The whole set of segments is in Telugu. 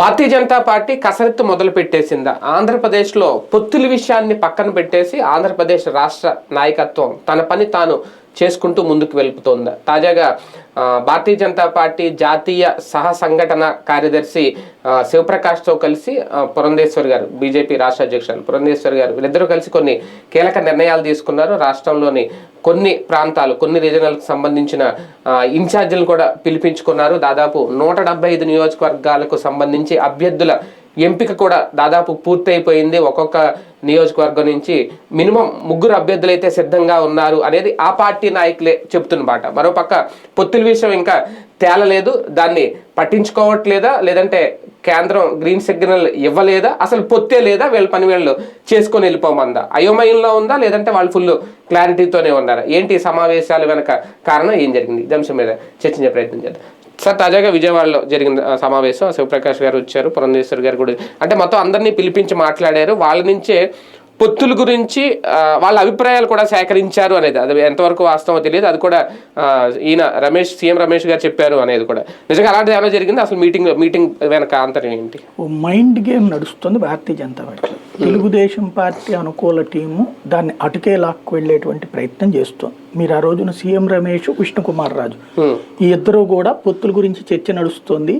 భారతీయ జనతా పార్టీ కసరత్తు మొదలు పెట్టేసిందా? ఆంధ్రప్రదేశ్లో పొత్తుల విషయాన్ని పక్కన పెట్టేసి ఆంధ్రప్రదేశ్ రాష్ట్ర నాయకత్వం తన పని తాను చేసుకుంటూ ముందుకు వెళుపుతోంది తాజాగా భారతీయ జనతా పార్టీ జాతీయ సహ సంఘటన కార్యదర్శి శివప్రకాష్తో కలిసి పురంధేశ్వర్ గారు బీజేపీ రాష్ట్ర అధ్యక్షులు పురంధేశ్వర్ గారు వీళ్ళిద్దరూ కలిసి కొన్ని కీలక నిర్ణయాలు తీసుకున్నారు. రాష్ట్రంలోని కొన్ని ప్రాంతాలు కొన్ని రీజనల్కి సంబంధించిన ఇన్ఛార్జీలు ఇన్ఛార్జీలను కూడా పిలిపించుకున్నారు. దాదాపు నూట ఐదు నియోజకవర్గాలకు సంబంధించి అభ్యర్థుల ఎంపిక కూడా దాదాపు పూర్తయిపోయింది ఒక్కొక్క నియోజకవర్గం నుంచి. మినిమం ముగ్గురు అభ్యర్థులు అయితే సిద్ధంగా ఉన్నారు అనేది ఆ పార్టీ నాయకులే చెప్తున్నమాట మరోపక్క పొత్తుల విషయం ఇంకా తేలలేదు. దాన్ని పట్టించుకోవట్లేదా? లేదంటే కేంద్రం గ్రీన్ సిగ్నల్ ఇవ్వలేదా? అసలు పొత్తే లేదా? వీళ్ళ పని వీళ్ళు చేసుకొని వెళ్ళిపోమందా? అయోమయంలో ఉందా? లేదంటే వాళ్ళు ఫుల్ క్లారిటీతోనే ఉన్నారా? ఏంటి సమావేశాలు వెనక కారణం? ఏం జరిగింది? ఈ అంశం మీద చర్చించే ప్రయత్నం చేద్దాం. సార్ తాజాగా విజయవాడలో జరిగిన సమావేశం. శివప్రకాష్ గారు వచ్చారు పురంధేశ్వర్ గారు కూడా. అంటే మొత్తం అందరినీ పిలిపించి మాట్లాడారు. వాళ్ళ నుంచే పొత్తుల గురించి వాళ్ళ అభిప్రాయాలు కూడా సేకరించారు అనేది. అది ఎంతవరకు వాస్తవమో తెలియదు. అది కూడా ఈయన రమేష్ సీఎం రమేష్ గారు చెప్పారు అనేది కూడా. నిజంగా అలాంటిది ఏమైనా జరిగింది? అసలు మీటింగ్ మీటింగ్ వెనక అంతరం ఏంటి? ఓ మైండ్ గేమ్ నడుస్తుంది భారతీయ జనతా పార్టీ తెలుగుదేశం పార్టీ అనుకూల టీము దాన్ని అటుకే లాక్కు వెళ్ళేటువంటి ప్రయత్నం చేస్తుంది. మీరు ఆ రోజున సీఎం రమేష్ విష్ణుకుమార్ రాజు హ్మ్. ఈ ఇద్దరు కూడా పొత్తుల గురించి చర్చ నడుస్తుంది.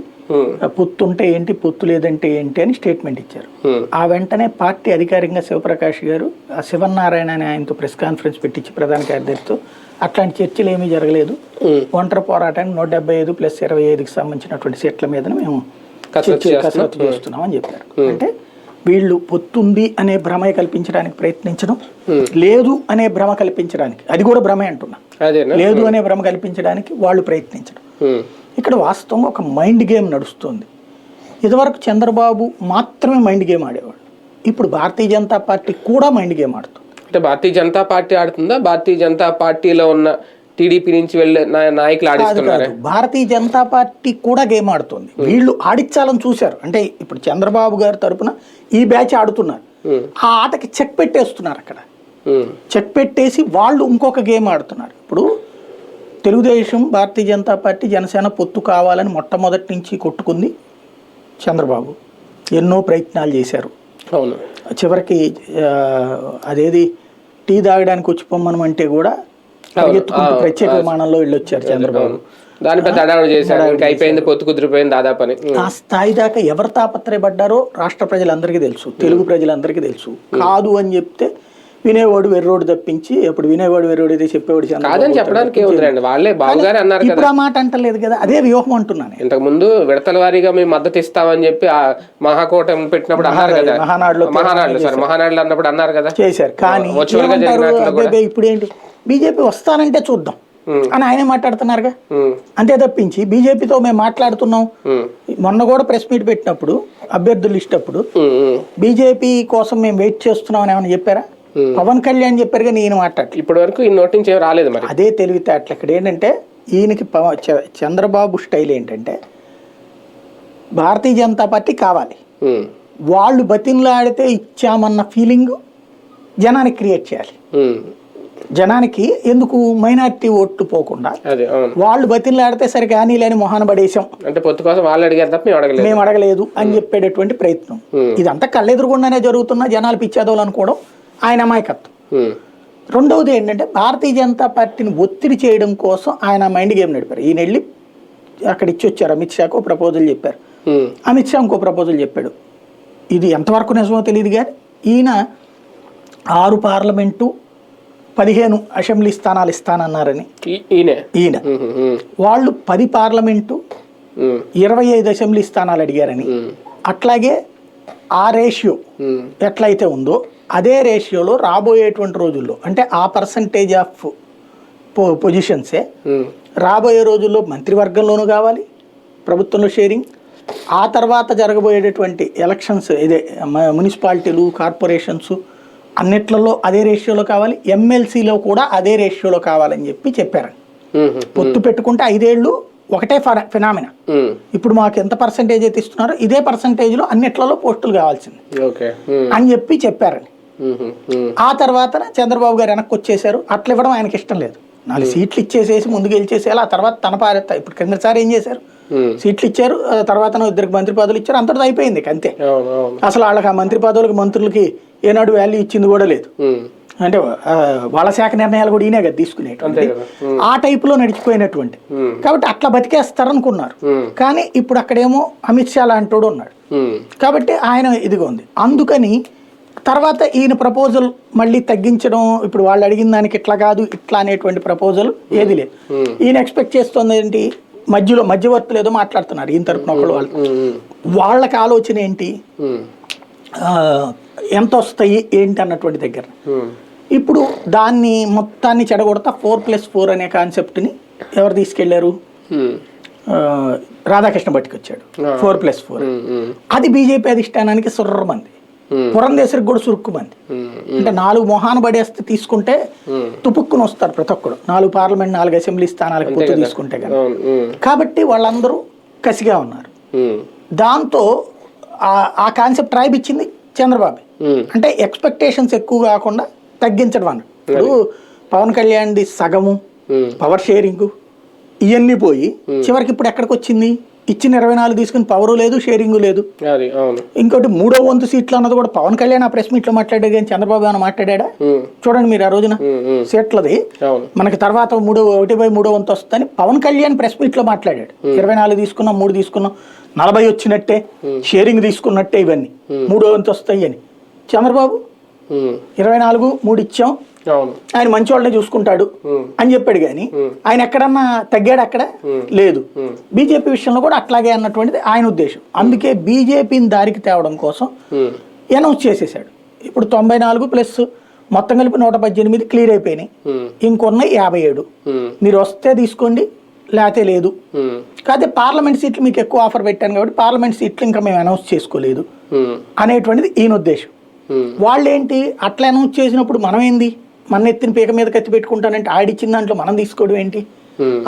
పొత్తు ఉంటే ఏంటి పొత్తు లేదంటే ఏంటి అని స్టేట్మెంట్ ఇచ్చారు. ఆ వెంటనే పార్టీ అధికారికంగా శివప్రకాష్ గారు ఆ శివనారాయణ అని ఆయనతో ప్రెస్ కాన్ఫరెన్స్ పెట్టించి ప్రధాన కార్యదర్శితో అట్లాంటి చర్చలు ఏమీ జరగలేదు. ఒంటరి పోరాటానికి నూట డెబ్బై ఐదు ప్లస్ ఇరవై ఐదుకి సంబంధించినటువంటి సీట్ల మీద మేము కసరత్తు చేస్తున్నాం. అని చెప్పారు. అంటే వీళ్ళు పొత్తుంది అనే భ్రమ కల్పించడానికి ప్రయత్నించడం లేదు అనే భ్రమ కల్పించడానికి అది కూడా భ్రమే అంటున్నా. లేదు అనే భ్రమ కల్పించడానికి వాళ్ళు ప్రయత్నించడం. ఇక్కడ వాస్తవంగా ఒక మైండ్ గేమ్ నడుస్తుంది. ఇదివరకు చంద్రబాబు మాత్రమే మైండ్ గేమ్ ఆడేవాడు. ఇప్పుడు భారతీయ జనతా పార్టీ కూడా మైండ్ గేమ్ ఆడుతుంది. అంటే భారతీయ జనతా పార్టీ ఆడుతుందా? భారతీయ జనతా పార్టీలో ఉన్న టీడీపీ నుంచి వెళ్ళే నాయకులు ఆడిస్తున్నారా? భారతీయ జనతా పార్టీ కూడా గేమ్ ఆడుతుంది. వీళ్ళు ఆడించాలని చూశారు. అంటే ఇప్పుడు చంద్రబాబు గారి తరపున ఈ బ్యాచ్ ఆడుతున్నారు. హ్మ్. ఆ ఆటకి చెక్ పెట్టేస్తున్నారు అక్కడ. హ్మ్. చెక్ పెట్టేసి వాళ్ళు ఇంకొక గేమ్ ఆడుతున్నారు. ఇప్పుడు తెలుగుదేశం భారతీయ జనతా పార్టీ జనసేన పొత్తు కావాలని మొట్టమొదటి నుంచి కొట్టుకుంది చంద్రబాబు. ఎన్నో ప్రయత్నాలు చేశారు. అవును. చివరికి అదేది టీ తాగడానికి వచ్చి పొమ్మనమంటే కూడా పరిగెత్తుకుంటూ ప్రత్యేక విమానంలో వెళ్ళొచ్చారు చంద్రబాబు. చేశారు. ఇంకా అయిపోయింది పొత్తు కుదిరిపోయింది దాదాపు అని. ఆ స్థాయి దాకా ఎవరు తాపత్రయపడ్డారో రాష్ట్ర ప్రజలందరికీ తెలుసు. తెలుగు ప్రజలందరికీ తెలుసు. కాదు అని చెప్తే వినేవాడు వెర్రోడు తప్పించి అప్పుడు వినేవాడు వెర్రోడు అయితే చెప్పేవాడు కాదని చెప్పడానికి ఏముందండి వాళ్ళే బాబుగారే అన్నారు కదా. ఇప్పుడు ఆ మాట అంటలేదు కదా అదే వ్యూహం అంటున్నాను నేను. ఇంతకు ముందు విడతల వారీగా మేము మద్దతు ఇస్తామని చెప్పి ఆ మహాకూటమి పెట్టినప్పుడు అన్నారు కదా. మహానాడులో మహానాడులో సార్ మహానాడులో అన్నప్పుడు అన్నారు కదా. చేశారు. కానీ ఇప్పుడు ఏంటి? బీజేపీ వస్తానంటే చూద్దాం. అని ఆయనే మాట్లాడుతున్నారుగా? అంతే తప్పించి బీజేపీతో మేము మాట్లాడుతున్నాం. మొన్న కూడా ప్రెస్ మీట్ పెట్టినప్పుడు అభ్యర్థులు ఉమ్. బీజేపీ కోసం మేము వెయిట్ చేస్తున్నాం అని ఏమైనా చెప్పారా? పవన్ కళ్యాణ్ చెప్పారు కానీ ఈయన మాట్లాడలేదు. ఇప్పటి వరకు ఈ నోటి నుంచి రాలేదు మరి. అదే తెలివితేటలు ఇక్కడ ఏంటంటే ఈయనకి చంద్రబాబు స్టైల్ ఏంటంటే భారతీయ జనతా పార్టీ కావాలి. ఉమ్, వాళ్ళు బతిన్లాడితే ఇచ్చామన్న ఫీలింగ్ జనానికి క్రియేట్ చేయాలి. ఉమ్. జనానికి ఎందుకు మైనారిటీ ఓట్లు పోకుండా వాళ్ళు బతిన్లాడితే సరే కానీ లేని మొహాన పడేసాం అంటే పొత్తు కోసం వాళ్ళు అడిగారు తప్ప మేము అడగలేదు. మేము అడగలేదు అని చెప్పేటటువంటి ప్రయత్నం. Hmm. ఇదంతా కళ్ళెదురుగుండానే జరుగుతున్నా జనాలు పిచ్చేదోలు అనుకోవడం ఆయన అమాయకత్వం. రెండవది ఏంటంటే భారతీయ జనతా పార్టీని ఒత్తిడి చేయడం కోసం ఆయన మైండ్ గేమ్ నడిపారు. ఈయన వెళ్ళి అక్కడ ఇచ్చి వచ్చారు అమిత్ షాకు ప్రపోజల్ చెప్పారు. అమిత్ షా ఇంకో ప్రపోజల్ చెప్పాడు. ఇది ఎంతవరకు నిజమో తెలియదు కానీ ఈయన ఆరు పార్లమెంటు పదిహేను అసెంబ్లీ స్థానాలు ఇస్తానన్నారని. ఈయనే? వాళ్ళు పది పార్లమెంటు ఇరవై ఐదు అసెంబ్లీ స్థానాలు అడిగారని. అట్లాగే ఆ రేషియో ఎట్లయితే ఉందో అదే రేషియోలో రాబోయేటువంటి రోజుల్లో అంటే ఆ పర్సంటేజ్ ఆఫ్ పొజిషన్సే రాబోయే రోజుల్లో మంత్రివర్గంలోనూ కావాలి ప్రభుత్వంలో షేరింగ్ ఆ తర్వాత జరగబోయేటటువంటి ఎలక్షన్స్ ఇదే మున్సిపాలిటీలు కార్పొరేషన్స్ అన్నిట్లలో అదే రేషియోలో కావాలి ఎమ్మెల్సీలో కూడా అదే రేషియోలో కావాలని చెప్పి చెప్పారు. ఉమ్, పొత్తు పెట్టుకుంటే ఐదేళ్ళు ఒకటే ఫినామినా ఇప్పుడు మాకు ఎంత పర్సంటేజ్ అయితే ఇస్తున్నారో ఇదే పర్సంటేజ్లో అన్నిట్లలో పోస్టులు కావాల్సింది. అని చెప్పి ఉమ్, ఆ తర్వాత చంద్రబాబు గారు వెనక్కి వచ్చేసారు అట్లా ఇవ్వడం ఆయనకి ఇష్టం లేదు. నాలుగు సీట్లు ఇచ్చేసేసి ముందుకు గెలిచేసేయాలి ఆ తర్వాత తన పారెత్తా ఇప్పుడు కిందసారి ఏం చేశారు. సీట్లు ఇచ్చారు. ఆ తర్వాత ఇద్దరికి మంత్రి పదవులు ఇచ్చారు. అంతటితో అయిపోయింది అంతే. అసలు వాళ్ళకి ఆ మంత్రి పదవులకి మంత్రులకి ఏనాడు వాల్యూ ఇచ్చింది కూడా లేదు. అంటే వాళ్ళ శాఖ నిర్ణయాలు కూడా ఈయనే కదా తీసుకునేటువంటి. ఆ టైపులో నడిచిపోయినటువంటి. కాబట్టి అట్లా బతికేస్తారనుకున్నారు. కానీ ఇప్పుడు అక్కడేమో అమిత్ షా లాంటోడు ఉన్నాడు. కాబట్టి ఆయన ఇదిగా ఉంది. అందుకని తర్వాత ఈయన ప్రపోజల్ మళ్ళీ తగ్గించడం ఇప్పుడు వాళ్ళు అడిగిన దానికి ఇట్లా కాదు ఇట్లా అనేటువంటి ప్రపోజల్ ఏది లేదు Hmm. ఈయన ఎక్స్పెక్ట్ చేస్తుంది ఏంటి మధ్యలో మధ్యవర్తులు ఏదో మాట్లాడుతున్నారు ఈయన తరపున ఒకళ్ళు వాళ్ళు ఉమ్. వాళ్ళకి ఆలోచన ఏంటి ఎంత వస్తాయి ఏంటి అన్నటువంటి దగ్గర. ఇప్పుడు దాన్ని మొత్తాన్ని చెడగొడతా ఫోర్ ప్లస్ ఫోర్ అనే కాన్సెప్ట్ని ఎవరు తీసుకెళ్ళారు రాధాకృష్ణ పట్టుకొచ్చాడు Ah. Four plus four. అది బీజేపీ అధిష్టానానికి సుర్రమంది Hmm. పురంధేశ్వరికి కూడా సురుక్కుమంది. అంటే నాలుగు మొహాన పడేస్తే తీసుకుంటే. తుపుక్కుని వస్తారు ప్రతి ఒక్కడు నాలుగు పార్లమెంట్ నాలుగు అసెంబ్లీ స్థానాలకు పొత్తు కదా. తీసుకుంటే కదా. కాబట్టి వాళ్ళందరూ కసిగా ఉన్నారు. దాంతో ఆ- కాన్సెప్ట్ రాయిపించింది చంద్రబాబు ఉమ్. అంటే ఎక్స్పెక్టేషన్స్ ఎక్కువ కాకుండా తగ్గించడం అన్న ఇప్పుడు పవన్ కళ్యాణ్ది సగము. పవర్ షేరింగ్ ఇవన్నీ పోయి చివరికి ఇప్పుడు ఎక్కడికి వచ్చింది ఇచ్చిన ఇరవై నాలుగు తీసుకుని పవరు లేదు షేరింగ్ లేదు. ఇంకోటి మూడో వంతు సీట్లు అన్నది కూడా పవన్ కళ్యాణ్ ఆ ప్రెస్ మీట్లో మాట్లాడాడు కానీ చంద్రబాబు ఏమైనా మాట్లాడా. చూడండి మీరు ఆ రోజున. సీట్లది. మనకి తర్వాత మూడో ఒకటి బై మూడో వంతు వస్తుందని పవన్ కళ్యాణ్ ప్రెస్ మీట్లో మాట్లాడాడు. ఇరవై నాలుగు తీసుకున్నాం మూడు తీసుకున్నాం నలభై వచ్చినట్టే షేరింగ్ తీసుకున్నట్టే ఇవన్నీ. మూడో వంతు వస్తాయి అని. చంద్రబాబు. ఇరవై నాలుగు మూడు ఇచ్చాం. ఆయన మంచి వాళ్ళనే చూసుకుంటాడు. అని చెప్పాడు కానీ ఆయన ఎక్కడన్నా తగ్గాడు అక్కడ లేదు. బీజేపీ విషయంలో కూడా అట్లాగే అన్నటువంటిది ఆయన ఉద్దేశం అందుకే బీజేపీని దారికి తేవడం కోసం. అనౌన్స్ చేసేసాడు ఇప్పుడు తొంభై నాలుగు ప్లస్ మొత్తం కలిపి నూట పద్దెనిమిది క్లియర్ అయిపోయినాయి. ఇంకొన్నాయి యాభై ఏడు. మీరు వస్తే తీసుకోండి లేకపోతే లేదు. కాకపోతే పార్లమెంట్ సీట్లు మీకు ఎక్కువ ఆఫర్ పెట్టాను కాబట్టి పార్లమెంట్ సీట్లు ఇంకా మేము అనౌన్స్ చేసుకోలేదు. అనేటువంటిది ఈయన ఉద్దేశం ఉమ్. వాళ్ళు ఏంటి అట్లా అనౌన్స్ చేసినప్పుడు మనం ఏంది మన ఎత్తిన పీక మీద కత్తి పెట్టుకుంటానంటే ఆడిచ్చిన దాంట్లో మనం తీసుకోవడం ఏంటి.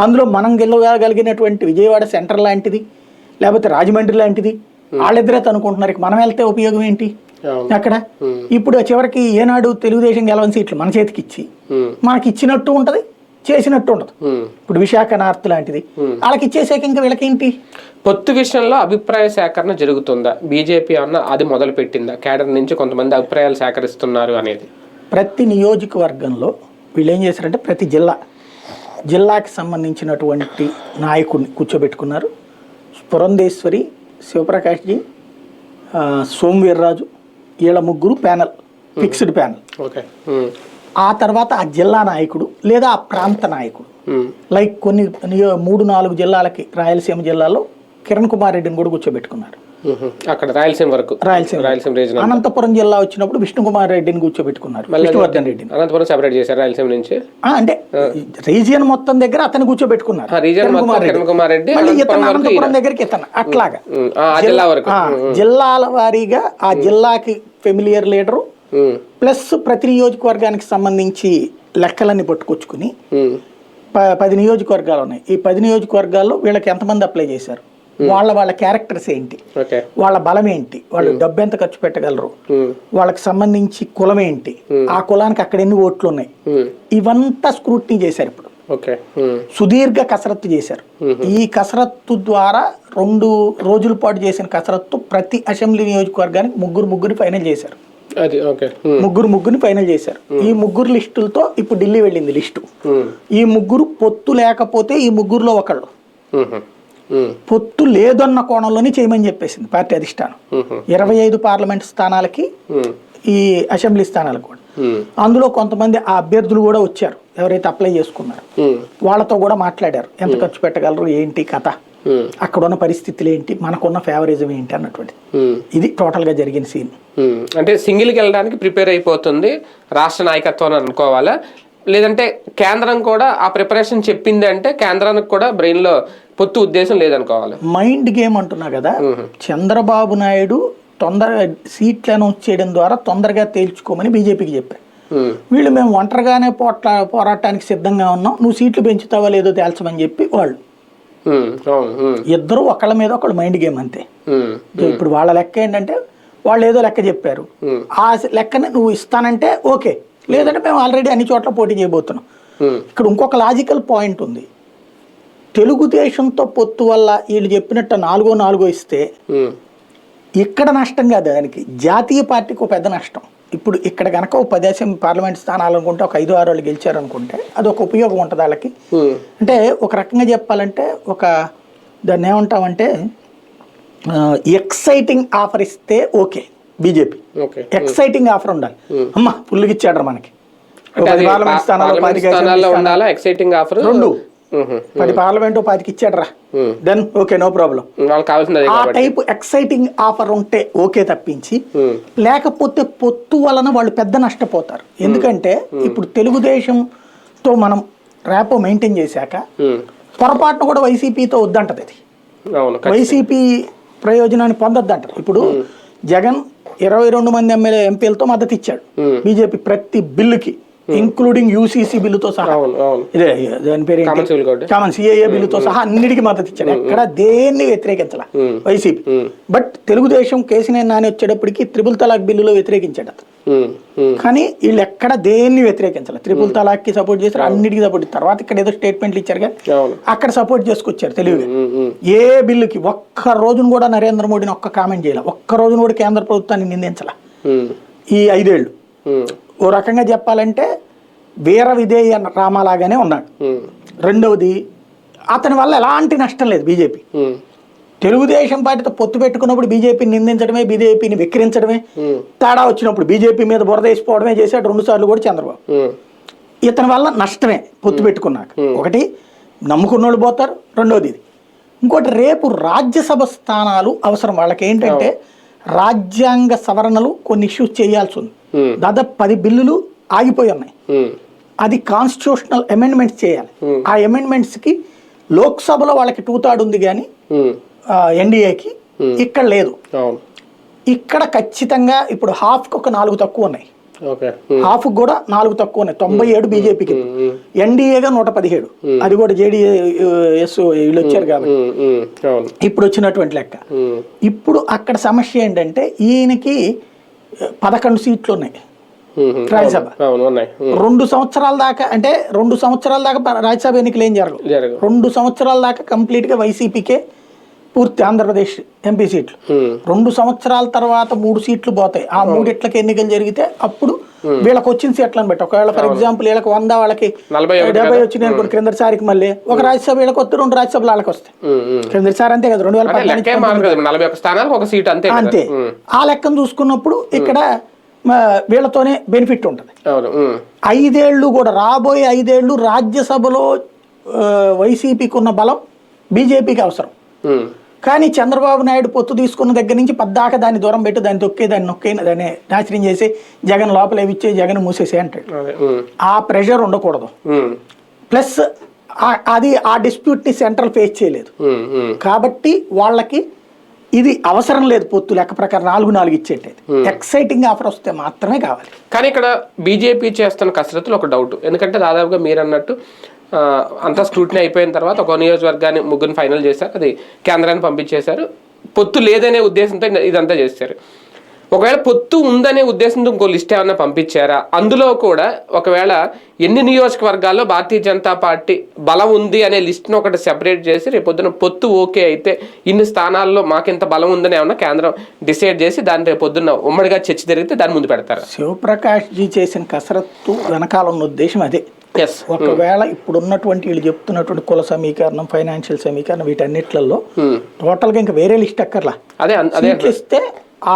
అందులో మనం గెలవగలిగినటువంటి విజయవాడ సెంటర్ లాంటిది లేకపోతే రాజమండ్రి లాంటిది వాళ్ళిద్దరే అనుకుంటున్నారు ఇక మనం వెళ్తే ఉపయోగం ఏంటి? అక్కడ ఇప్పుడు చివరికి ఏనాడు తెలుగుదేశం గెలవని సీట్లు మన చేతికి ఇచ్చి. మనకి ఇచ్చినట్టు ఉంటది చేసినట్టు ఉండదు. ఇప్పుడు విశాఖ నార్త్ లాంటిది వాళ్ళకి ఇచ్చేసాక ఇంకా వీళ్ళకేంటి? పొత్తు విషయంలో అభిప్రాయ సేకరణ జరుగుతుందా? బీజేపీ అన్న అది మొదలు పెట్టిందా కేడర్ నుంచి కొంతమంది అభిప్రాయాలు సేకరిస్తున్నారు అనేది. ప్రతి నియోజకవర్గంలో వీళ్ళు ఏం చేశారంటే ప్రతి జిల్లా జిల్లాకి సంబంధించినటువంటి నాయకుడిని కూర్చోబెట్టుకున్నారు పురంధేశ్వరి శివప్రకాష్జీ సోమవీర్రాజు వీళ్ళ ముగ్గురు ప్యానల్ ఫిక్స్డ్ ప్యానల్ ఓకే. ఆ తర్వాత ఆ జిల్లా నాయకుడు లేదా ఆ ప్రాంత నాయకుడు. లైక్ కొన్ని మూడు నాలుగు జిల్లాలకి రాయలసీమ జిల్లాలో కిరణ్ కుమార్ రెడ్డిని కూడా కూర్చోబెట్టుకున్నారు. అక్కడ రాయలసీమ వరకు. రాయలసీమ రాయలసీమ రీజన్ అనంతపురం జిల్లా వచ్చినప్పుడు విష్ణుకుమార్ రెడ్డిని కూర్చోబెట్టుకున్నారు. విష్ణువర్ధన్ రెడ్డిని. అనంతపురం సెపరేట్ చేశారు రాయలసీమ నుంచి. అంటే రీజియన్ మొత్తం దగ్గర అతను కూర్చోబెట్టుకున్నారు. కుమార్ రెడ్డి. రెడ్డి, మళ్ళీ ఇతను అనంతపురం. దగ్గరికి ఇతను అట్లాగా. జిల్లా వరకు. జిల్లాల వారీగా ఆ జిల్లాకి ఫెమిలియర్ లీడరు. ప్లస్ ప్రతి నియోజకవర్గానికి సంబంధించి లెక్కలన్నీ పట్టుకొచ్చుకుని పది నియోజకవర్గాలు ఉన్నాయి. ఈ పది నియోజకవర్గాల్లో వీళ్ళకి ఎంతమంది అప్లై చేశారు? వాళ్ళ వాళ్ళ క్యారెక్టర్స్ ఏంటి? వాళ్ళ బలం ఏంటి? వాళ్ళు డబ్బు ఎంత ఖర్చు పెట్టగలరు? ఉమ్. వాళ్ళకి సంబంధించి కులం ఏంటి? ఆ కులానికి అక్కడ ఎన్ని ఓట్లు ఉన్నాయి. ఇవంతా స్క్రూట్నీ చేశారు ఇప్పుడు. సుదీర్ఘ కసరత్తు చేశారు. ఈ కసరత్తు ద్వారా రెండు రోజుల పాటు చేసిన కసరత్తు ప్రతి అసెంబ్లీ నియోజకవర్గానికి ముగ్గురు ముగ్గురు ఫైనల్ చేశారు. ముగ్గురు ముగ్గురిని ఫైనల్ చేశారు. ఈ ముగ్గురు లిస్టులతో ఇప్పుడు ఢిల్లీ వెళ్ళింది లిస్టు. ఈ ముగ్గురు పొత్తు లేకపోతే ఈ ముగ్గురులో ఒకళ్ళు. పొత్తు లేదన్న కోణంలోనే చేయమని చెప్పేసింది పార్టీ అధిష్టానం. ఇరవై ఐదు పార్లమెంట్ స్థానాలకి. ఈ అసెంబ్లీ స్థానాలకు కూడా. అందులో కొంతమంది ఆ అభ్యర్థులు కూడా వచ్చారు ఎవరైతే అప్లై చేసుకున్నారో. వాళ్ళతో కూడా మాట్లాడారు ఎంత ఖర్చు పెట్టగలరు ఏంటి కథ. అక్కడ ఉన్న పరిస్థితులు ఏంటి మనకున్న ఫేవరిజం ఏంటి అన్నటువంటిది ఉమ్. ఇది టోటల్గా జరిగిన సీన్. అంటే సింగిల్కి వెళ్ళడానికి ప్రిపేర్ అయిపోతుంది రాష్ట్ర నాయకత్వం అని అనుకోవాలా లేదంటే కేంద్రం కూడా ఆ ప్రిపరేషన్ చెప్పింది అంటే కేంద్రానికి కూడా బ్రెయిన్లో పొత్తు ఉద్దేశం లేదనుకోవాలి మైండ్ గేమ్ అంటున్నా కదా చంద్రబాబు నాయుడు తొందరగా సీట్లు అనౌన్స్ చేయడం ద్వారా తొందరగా తేల్చుకోమని బీజేపీకి చెప్పారు. వీళ్ళు మేము ఒంటరిగానే పోట్లా పోరాటానికి సిద్ధంగా ఉన్నాం నువ్వు సీట్లు పెంచుతావా లేదో తేల్చమని చెప్పి వాళ్ళు. ఇద్దరు ఒకళ్ళ మీద ఒకళ్ళు మైండ్ గేమ్ అంతే. ఇప్పుడు వాళ్ళ లెక్క ఏంటంటే వాళ్ళు ఏదో లెక్క చెప్పారు. ఆ లెక్కని నువ్వు ఇస్తానంటే ఓకే లేదంటే మేము ఆల్రెడీ అన్ని చోట్ల పోటీ చేయబోతున్నాం. ఇక్కడ ఇంకొక లాజికల్ పాయింట్ ఉంది. తెలుగుదేశంతో పొత్తు వల్ల వీళ్ళు చెప్పినట్టు నాలుగో నాలుగో ఇస్తే ఇక్కడ నష్టం కాదు దానికి జాతీయ పార్టీకి ఒక పెద్ద నష్టం. ఇప్పుడు ఇక్కడ కనుక ఒక పది అసెంబ్లీ పార్లమెంట్ స్థానాలు అనుకుంటే ఒక ఐదు ఆరు వాళ్ళు గెలిచారనుకుంటే అది ఒక ఉపయోగం ఉంటుంది వాళ్ళకి. అంటే ఒక రకంగా చెప్పాలంటే ఒక దాన్ని ఏమంటామంటే ఎక్సైటింగ్ ఆఫర్ ఇస్తే ఓకే. బీజేపీ. ఎక్సైటింగ్ ఆఫర్ ఉండాలి. అమ్మ ఫుల్గా ఇచ్చాడు మనకి పార్లమెంట్ స్థానాల్లో. ఉండాలా? ఎక్సైటింగ్ ఆఫర్ రెండు. పది పార్లమెంట్ పాతికి ఇచ్చాడు రా Hmm. Then okay no problem ఆ టైప్ ఎక్సైటింగ్ ఆఫర్ ఉంటే ఓకే తప్పించి లేకపోతే పొత్తు వలన వాళ్ళు పెద్ద నష్టపోతారు. ఎందుకంటే ఇప్పుడు తెలుగుదేశంతో మనం ర్యాపో మెయింటైన్ చేశాక పొరపాటున కూడా వైసీపీతో వద్దంటది అది. వైసీపీ ప్రయోజనాన్ని పొందొద్దంటారు ఇప్పుడు జగన్ ఇరవై రెండు మంది ఎమ్మెల్యే ఎంపీలతో మద్దతు ఇచ్చాడు. బీజేపీ ప్రతి బిల్లుకి ఇంక్లూడింగ్ యూసీసీ బిల్లుతో సహా. ఇదే దాని పేరు కామన్ సిఏఏ బిల్లుతో సహా అన్నిటికీ మద్దతు ఇచ్చాడు. ఎక్కడ దేన్ని వ్యతిరేకించాల? Hmm. YCP. Hmm. But Telugu Desam Kesineni Nani వచ్చేటప్పటికి త్రిపుల్ తలాక్ బిల్లులో వ్యతిరేకించాడు కానీ వీళ్ళు ఎక్కడ దేన్ని వ్యతిరేకించాలి? త్రిపుల్ తలాక్కి సపోర్ట్ చేశారు అన్నిటికీ సపోర్ట్ తర్వాత ఇక్కడ ఏదో స్టేట్మెంట్లు ఇచ్చారుగా. అక్కడ సపోర్ట్ చేసుకొచ్చారు తెలివిగా. ఉమ్, ఏ బిల్లుకి ఒక్క రోజును కూడా నరేంద్ర మోడీని ఒక్క కామెంట్ చేయాలి. ఒక్క రోజును కూడా కేంద్ర ప్రభుత్వాన్ని నిందించాల. ఈ ఐదేళ్ళు ఉమ్, ఓ రకంగా చెప్పాలంటే వీర విధేయ రామాలాగానే ఉన్నాడు. రెండవది అతని వల్ల ఎలాంటి నష్టం లేదు బీజేపీ. తెలుగుదేశం పార్టీతో పొత్తు పెట్టుకున్నప్పుడు బీజేపీని నిందించడమే బీజేపీని వెక్కిరించడమే ఉమ్, తేడా వచ్చినప్పుడు బీజేపీ మీద బురద వేసిపోవడమే చేశాడు రెండు సార్లు కూడా చంద్రబాబు. ఇతని వల్ల నష్టమే పొత్తు పెట్టుకున్నాక. ఒకటి నమ్ముకున్న వాళ్ళు పోతారు. రెండోది ఇది ఇంకోటి రేపు రాజ్యసభ స్థానాలు అవసరం. వాళ్ళకి ఏంటంటే రాజ్యాంగ సవరణలు కొన్ని ఇష్యూస్ చేయాల్సి ఉంది. దాదాపు పది బిల్లులు ఆగిపోయి ఉన్నాయి. ఉమ్, అది కాన్స్టిట్యూషనల్ అమెండ్మెంట్స్ చేయాలి. Hmm. ఆ అమెండ్మెంట్స్కి లోక్సభలో వాళ్ళకి టూ థర్డ్ ఉంది కానీ ఎన్డీఏకి ఇక్కడ లేదు. ఇక్కడ ఖచ్చితంగా ఇప్పుడు హాఫ్కి ఒక నాలుగు తక్కువ ఉన్నాయి. హాఫ్ కూడా నాలుగు తక్కువ ఉన్నాయి. తొంభై ఏడు బీజేపీకి ఎన్డీఏగా నూట పదిహేడు. అది కూడా జేడీఎస్ వీళ్ళు వచ్చారు కాబట్టి. ఇప్పుడు వచ్చినటువంటి లెక్క. ఇప్పుడు అక్కడ సమస్య ఏంటంటే ఈయనకి పదకొండు సీట్లు ఉన్నాయి. రాజ్యసభ రెండు సంవత్సరాల దాకా అంటే రెండు సంవత్సరాల దాకా రాజ్యసభ ఎన్నికలు ఏం జరగవు. జరగవు. రెండు సంవత్సరాల దాకా కంప్లీట్గా వైసీపీకే పూర్తి ఆంధ్రప్రదేశ్ ఎంపీ సీట్లు. రెండు సంవత్సరాల తర్వాత మూడు సీట్లు పోతాయి. ఆ మూడిట్లకి ఎన్నికలు జరిగితే అప్పుడు వీళ్ళకి వచ్చిన సీట్లను బట్టి. ఒకవేళ ఫర్ ఎగ్జాంపుల్ వీళ్ళకి వంద వాళ్ళకి డెబ్బై వచ్చినాయి అనుకోండి క్రిందటిసారికి మళ్ళీ ఒక రాజ్యసభ వీళ్ళకి వస్తే రెండు రాజ్యసభలు వాళ్ళకి వస్తాయి. ఉమ్. క్రిందటిసారి అంతే కదా రెండు వేల అంతే ఆ లెక్కను చూసుకున్నప్పుడు ఇక్కడ వీళ్ళతోనే బెనిఫిట్ ఉంటుంది. ఐదేళ్ళు కూడా రాబోయే ఐదేళ్ళు రాజ్యసభలో వైసీపీకి ఉన్న బలం బీజేపీకి అవసరం. కానీ చంద్రబాబు నాయుడు పొత్తు తీసుకున్న దగ్గర నుంచి పద్దాక దాన్ని దూరం పెట్టి దాన్ని తొక్కే దాన్ని నొక్కే దాన్ని నాశనం చేసి జగన్ లోపల ఇచ్చే జగన్ మూసేసే అంటాడు. ఆ ప్రెషర్ ఉండకూడదు. ప్లస్ అది ఆ డిస్ప్యూట్ని సెంట్రల్ ఫేస్ చేయలేదు. కాబట్టి వాళ్ళకి ఇది అవసరం లేదు పొత్తు లెక్క ప్రకారం నాలుగు నాలుగు ఇచ్చేటది ఎక్సైటింగ్ ఆఫర్ వస్తే మాత్రమే కావాలి. కానీ ఇక్కడ బీజేపీ చేస్తున్న కసరత్తులు ఒక డౌట్ ఎందుకంటే దాదాపుగా మీరు అన్నట్టు అంతా స్క్రూటినీ అయిపోయిన తర్వాత ఒక నియోజకవర్గాన్ని ముగ్గురిని ఫైనల్ చేశారు. అది కేంద్రాన్ని పంపించేశారు. పొత్తు లేదనే ఉద్దేశంతో ఇదంతా చేశారు. ఒకవేళ పొత్తు ఉందనే ఉద్దేశంతో ఇంకో లిస్ట్ ఏమన్నా పంపించారా? అందులో కూడా ఒకవేళ ఎన్ని నియోజకవర్గాల్లో భారతీయ జనతా పార్టీ బలం ఉంది అనే లిస్ట్ను ఒకటి సెపరేట్ చేసి రేపొద్దున పొత్తు ఓకే అయితే ఇన్ని స్థానాల్లో మాకింత బలం ఉందని ఏమన్నా కేంద్రం డిసైడ్ చేసి దాన్ని రేపొద్దున ఉమ్మడిగా చర్చ జరిగితే దాన్ని ముందు పెడతారు? శివప్రకాష్ జీ చేసిన కసరత్తు వెనకాల ఉన్న ఉద్దేశం అదే. ఎస్ ఒకవేళ ఇప్పుడు ఉన్నటువంటి వీళ్ళు చెప్తున్నటువంటి కుల సమీకరణం ఫైనాన్షియల్ సమీకరణం వీటన్నిట్లలో టోటల్గా ఇంకా వేరే లిస్ట్ అక్కర్లా. అదే ఇస్తే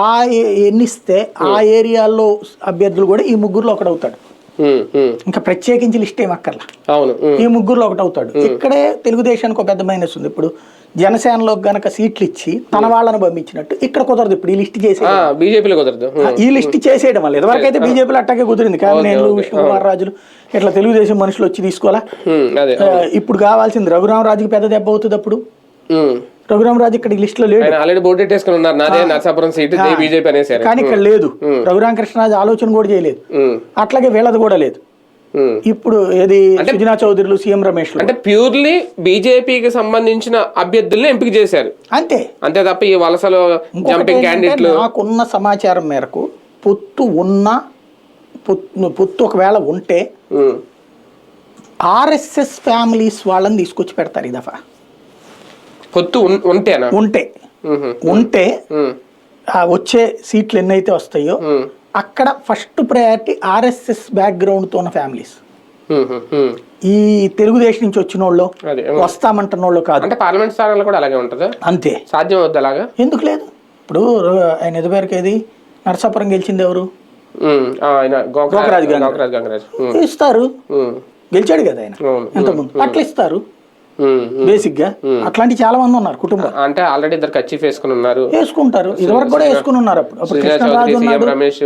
ఆ ఏ- ఎన్ని ఇస్తే ఆ ఏరియాల్లో అభ్యర్థులు కూడా ఈ ముగ్గురులో ఒకటి అవుతాడు. ఉమ్, ఉమ్, ఇంకా ప్రత్యేకించి లిస్ట్ ఏం అక్కర్లా. అవును ఉమ్, ఈ ముగ్గురులో ఒకటి అవుతాడు. ఇక్కడే తెలుగుదేశానికి ఒక పెద్ద మైనస్ ఉంది. ఇప్పుడు జనసేనలో గనక సీట్లు ఇచ్చి తన వాళ్ళని పంపించినట్టు ఇక్కడ కుదరదు ఇప్పుడు ఈ లిస్ట్ చేసే బీజేపీలో కుదరదు. ఈ లిస్ట్ చేసేయడం వల్ల. ఇదివరకైతే బీజేపీలో అట్టాగే కుదిరింది. కానీ నేను విష్ణు కుమార్ రాజులు ఇట్లా తెలుగుదేశం మనుషులు వచ్చి తీసుకోవాలా? ఇప్పుడు కావాల్సింది రఘురామరాజుకి పెద్ద దెబ్బ అవుతుంది అప్పుడు. రఘురామరాజు ఇక్కడ ఈ లిస్టులో లేడు. ఆల్రెడీ బోర్డు పెట్టేసుకుని ఉన్నారు. నాదే నరసాపురం సీట్ బీజేపీ అనేసారు కానీ ఇక్కడ లేదు. రఘురామకృష్ణరాజు ఆలోచన కూడా చేయలేదు. అట్లాగే వీళ్ళది కూడా లేదు. ఇప్పుడు ఏది సుజనా చౌదరులు సీఎం రమేష్ అంటే ప్యూర్లీ బీజేపీకి సంబంధించిన అభ్యర్థుల్ని ఎంపిక చేశారు. అంతే. అంతే తప్ప ఈ వలసలో జంపింగ్ క్యాండిడేట్లు నాకున్న సమాచారం మేరకు పొత్తు ఉన్నా పొత్తు పొత్తు ఒకవేళ ఉంటే ఉమ్, ఆర్ఎస్ఎస్ ఫ్యామిలీస్ వాళ్ళని తీసుకొచ్చి పెడతారు ఈ దఫా. పొత్తు ఉంటేనా? ఉంటే. ఉహు, ఉంటే ఆ వచ్చే సీట్లు ఎన్నైతే వస్తాయో అక్కడ ఫస్ట్ ప్రయారిటీ ఆర్ఎస్ఎస్ బ్యాక్గ్రౌండ్తో ఉన్న ఫ్యామిలీస్. ఈ తెలుగుదేశం నుంచి వచ్చిన వాళ్ళు. వస్తామంటున్న వాళ్ళు కాదు. అంటే పార్లమెంట్ స్థానాలు కూడా అలాగే ఉంటుందా? అంతే. సాధ్యం అవుద్ది అలాగా? ఎందుకు లేదు? ఇప్పుడు ఆయన ఎదురుపేరుకి ఏది నరసాపురం గెలిచింది ఎవరు? గోకరాజు గంగరాజ్. ఇస్తారు. గెలిచాడు కదా ఆయన. ఇంతకుముందు అట్లా ఇస్తారు. బేసిక్గా అట్లాంటి చాలా మంది ఉన్నారు కుటుంబం. అంటే ఆల్రెడీ ఇద్దరు కచ్చిఫ్ వేసుకుని ఉన్నారు. వేసుకుంటారు. ఇదివరకు కూడా వేసుకుని ఉన్నారు అప్పుడు. కృష్ణరాజు ఉన్నాడు. రమేష్.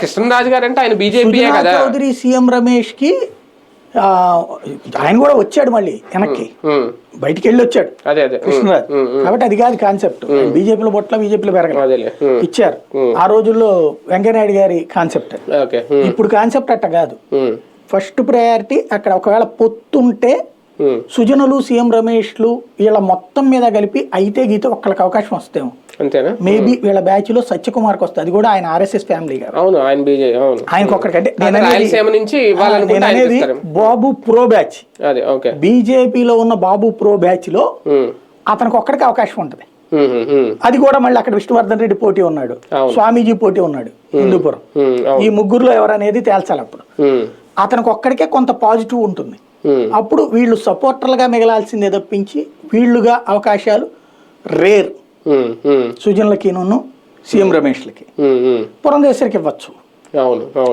కృష్ణరాజు గారు అంటే ఆయన కదా? చౌదరి సీఎం రమేష్కి ఆయన కూడా వచ్చాడు మళ్ళీ వెనక్కి. బయటికి వెళ్ళి వచ్చాడు అదే అదే. కృష్ణరాజు. కాబట్టి అది కాదు కాన్సెప్ట్. బీజేపీలో బొట్ల బీజేపీలో పెరగలేదు ఇచ్చారు. ఆ రోజుల్లో వెంకయ్యనాయుడు గారి కాన్సెప్ట్. ఇప్పుడు కాన్సెప్ట్ అట్ట కాదు. ఫస్ట్ ప్రయారిటీ అక్కడ ఒకవేళ పొత్తుంటే. సుజనులు సీఎం రమేష్లు వీళ్ళ మొత్తం మీద కలిపి అయితే గీతే ఒక్కళ్ళకి అవకాశం వస్తేమో. అంతేనా? మేబీ వీళ్ళ బ్యాచ్లో సత్యకుమార్కి వస్తుంది. అది కూడా ఆయన ఆర్ఎస్ఎస్ ఫ్యామిలీ కాబట్టి అవును ఆయన బీజేపీ అవును. ఆయనకు ఒక్కడికంటే నేను అనేది బాబు ప్రో బ్యాచ్ అదే ఓకే. బీజేపీలో ఉన్న బాబు ప్రో బ్యాచ్లో ఉమ్, అతనికి ఒక్కడికి అవకాశం ఉంటుంది. అది కూడా మళ్ళీ అక్కడ విష్ణువర్ధన్ రెడ్డి పోటీ ఉన్నాడు. స్వామీజీ పోటీ ఉన్నాడు హిందూపురం. ఈ ముగ్గురులో ఎవరనేది తేల్చాలి అప్పుడు. అతనికి ఒక్కడికే కొంత పాజిటివ్ ఉంటుంది. అప్పుడు వీళ్ళు సపోర్టర్లుగా మిగలాల్సిందే తప్పించి వీళ్ళుగా అవకాశాలు రేర్. సుజన్లకిను సీఎం రమేష్లకి. పురంధేశ్వరికి ఇవ్వచ్చు.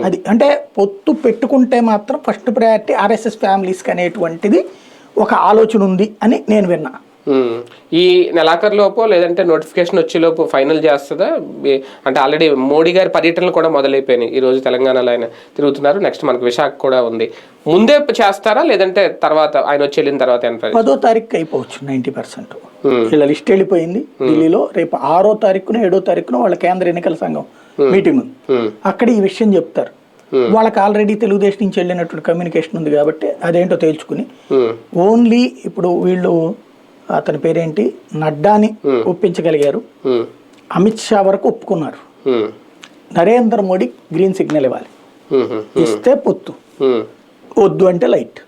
అది అంటే పొత్తు పెట్టుకుంటే మాత్రం ఫస్ట్ ప్రయారిటీ ఆర్ఎస్ఎస్ ఫ్యామిలీస్కి అనేటువంటిది ఒక ఆలోచన ఉంది అని నేను విన్నా. ఈ నెలాఖరు లోపు లేదంటే నోటిఫికేషన్ వచ్చే లోపు ఫైనల్ చేస్తుందా? అంటే ఆల్రెడీ మోడీ గారి పర్యటనలు కూడా మొదలైపోయినాయి. ఈ రోజు తెలంగాణలో ఆయన తిరుగుతున్నారు. నెక్స్ట్ మనకు విశాఖ కూడా ఉంది. ముందే చేస్తారా? లేదంటే తర్వాత ఆయన వచ్చి వెళ్ళిన తర్వాత పదో తారీఖు అయిపోవచ్చు నైంటీ పర్సెంట్. వీళ్ళ లిస్ట్ వెళ్ళిపోయింది ఢిల్లీలో. రేపు ఆరో తారీఖున ఏడో తారీఖున వాళ్ళ కేంద్ర ఎన్నికల సంఘం మీటింగ్ ఉంది. అక్కడ ఈ విషయం చెప్తారు. వాళ్ళకి ఆల్రెడీ తెలుగుదేశం నుంచి వెళ్ళినటువంటి కమ్యూనికేషన్ ఉంది కాబట్టి అదేంటో తేల్చుకుని ఓన్లీ ఇప్పుడు వీళ్ళు అతని పేరేంటి? నడ్డాని ఒప్పించగలిగారు. అమిత్ షా వరకు ఒప్పుకున్నారు. నరేంద్ర మోడీ గ్రీన్ సిగ్నల్ ఇవ్వాలి. ఇస్తే పొత్తు. వద్దు అంటే లైట్.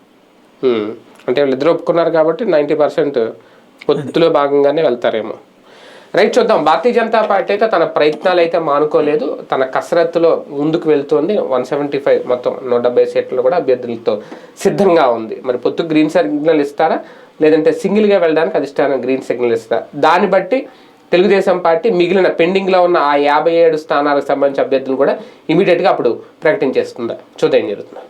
అంటే వీళ్ళిద్దరు ఒప్పుకున్నారు కాబట్టి నైంటీ పర్సెంట్ పొత్తులో భాగంగానే వెళ్తారేమో. రైట్ చూద్దాం. భారతీయ జనతా పార్టీ అయితే తన ప్రయత్నాలు అయితే మానుకోలేదు. తన కసరత్తులో ముందుకు వెళ్తోంది. వన్ సెవెంటీ ఫైవ్ మొత్తం నూట డెబ్బై సీట్లు కూడా అభ్యర్థులతో సిద్ధంగా ఉంది. మరి పొత్తు గ్రీన్ సిగ్నల్ ఇస్తారా? లేదంటే సింగిల్గా వెళ్ళడానికి అధిష్టానం గ్రీన్ సిగ్నల్ ఇస్తారా దాన్ని బట్టి తెలుగుదేశం పార్టీ మిగిలిన పెండింగ్లో ఉన్న ఆ యాభై ఏడు స్థానాలకు సంబంధించిన అభ్యర్థులు కూడా ఇమీడియట్గా అప్పుడు ప్రకటించేస్తుంది. చూద్దాం జరుగుతుంది.